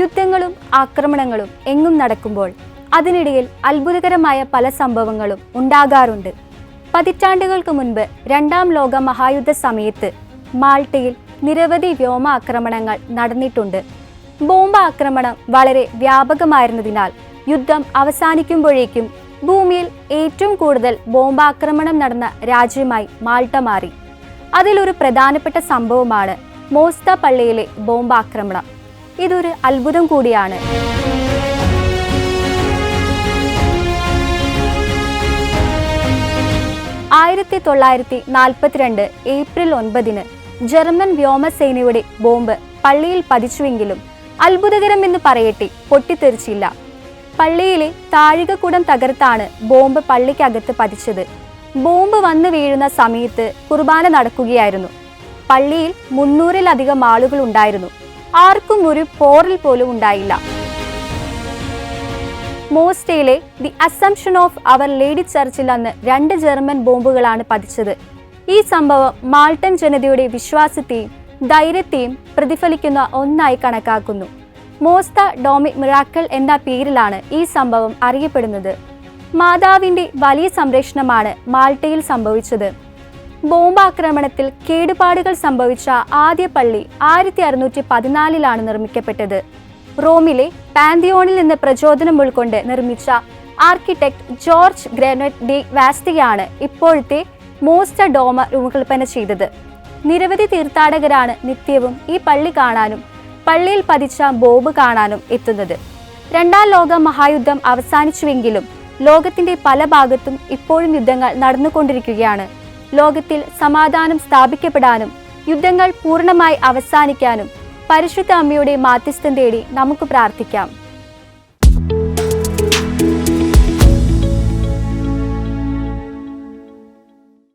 യുദ്ധങ്ങളും ആക്രമണങ്ങളും എങ്ങും നടക്കുമ്പോൾ അതിനിടയിൽ അത്ഭുതകരമായ പല സംഭവങ്ങളും ഉണ്ടാകാറുണ്ട്. പതിറ്റാണ്ടുകൾക്ക് മുൻപ് രണ്ടാം ലോക മഹായുദ്ധ സമയത്ത് മാൾട്ടയിൽ നിരവധി വ്യോമ ആക്രമണങ്ങൾ നടന്നിട്ടുണ്ട്. ബോംബ് ആക്രമണം വളരെ വ്യാപകമായിരുന്നതിനാൽ യുദ്ധം അവസാനിക്കുമ്പോഴേക്കും ഭൂമിയിൽ ഏറ്റവും കൂടുതൽ ബോംബാക്രമണം നടന്ന രാജ്യമായി മാൾട്ട മാറി. അതിലൊരു പ്രധാനപ്പെട്ട സംഭവമാണ് മോസ്ത പള്ളിയിലെ ബോംബാക്രമണം ഇതൊരു അത്ഭുതം കൂടിയാണ്. ആയിരത്തി തൊള്ളായിരത്തി നാൽപ്പത്തിരണ്ട് ഏപ്രിൽ ഒൻപതിന് ജർമ്മൻ വ്യോമസേനയുടെ ബോംബ് പള്ളിയിൽ പതിച്ചുവെങ്കിലും അത്ഭുതകരമെന്ന് പറയട്ടെ പൊട്ടിത്തെറിച്ചില്ല. പള്ളിയിലെ താഴികക്കുടം തകർത്താണ് ബോംബ് പള്ളിക്കകത്ത് പതിച്ചത്. ബോംബ് വന്നു വീഴുന്ന സമയത്ത് കുർബാന നടക്കുകയായിരുന്നു. പള്ളിയിൽ മുന്നൂറിലധികം ആളുകൾ ഉണ്ടായിരുന്നു. ആർക്കും ഒരു പോറൽ പോലും ഉണ്ടായില്ല. മോസ്റ്റയിലെ the assumption of our lady ചർച്ചിൽ അന്ന് രണ്ട് ജർമ്മൻ ബോംബുകളാണ് പതിച്ചത്. ഈ സംഭവം മാൾട്ടൻ ജനതയുടെ വിശ്വാസത്തെയും ധൈര്യത്തെയും പ്രതിഫലിക്കുന്ന ഒന്നായി കണക്കാക്കുന്നു. മോസ്ത ഡോമി മിറാക്കൽ എന്ന പേരിലാണ് ഈ സംഭവം അറിയപ്പെടുന്നത്. മാതാവിന്റെ വലിയ സംരക്ഷണമാണ് മാൾട്ടയിൽ സംഭവിച്ചത്. ബോംബാക്രമണത്തിൽ കേടുപാടുകൾ സംഭവിച്ച ആദ്യ പള്ളി ആയിരത്തി അറുന്നൂറ്റി പതിനാലിലാണ് നിർമ്മിക്കപ്പെട്ടത്. റോമിലെ പാന്തിയോണിൽ നിന്ന് പ്രചോദനം ഉൾക്കൊണ്ട് നിർമ്മിച്ച ആർക്കിടെക്ട് ജോർജ് ഗ്രാനറ്റ് ഡി വാസ്തിയാണ് ഇപ്പോഴത്തെ മോസ്റ്റ ഡോമ രൂപകൽപ്പന ചെയ്തത്. നിരവധി തീർത്ഥാടകരാണ് നിത്യവും ഈ പള്ളി കാണാനും പള്ളിയിൽ പതിച്ച ബോബ് കാണാനും എത്തുന്നത്. രണ്ടാം ലോക മഹായുദ്ധം അവസാനിച്ചുവെങ്കിലും ലോകത്തിന്റെ പല ഭാഗത്തും ഇപ്പോഴും യുദ്ധങ്ങൾ നടന്നുകൊണ്ടിരിക്കുകയാണ്. ലോകത്തിൽ സമാധാനം സ്ഥാപിക്കപ്പെടാനും യുദ്ധങ്ങൾ പൂർണമായി അവസാനിക്കാനും പരിശുദ്ധ അമ്മയുടെ മാധ്യസ്ഥം തേടി നമുക്ക് പ്രാർത്ഥിക്കാം.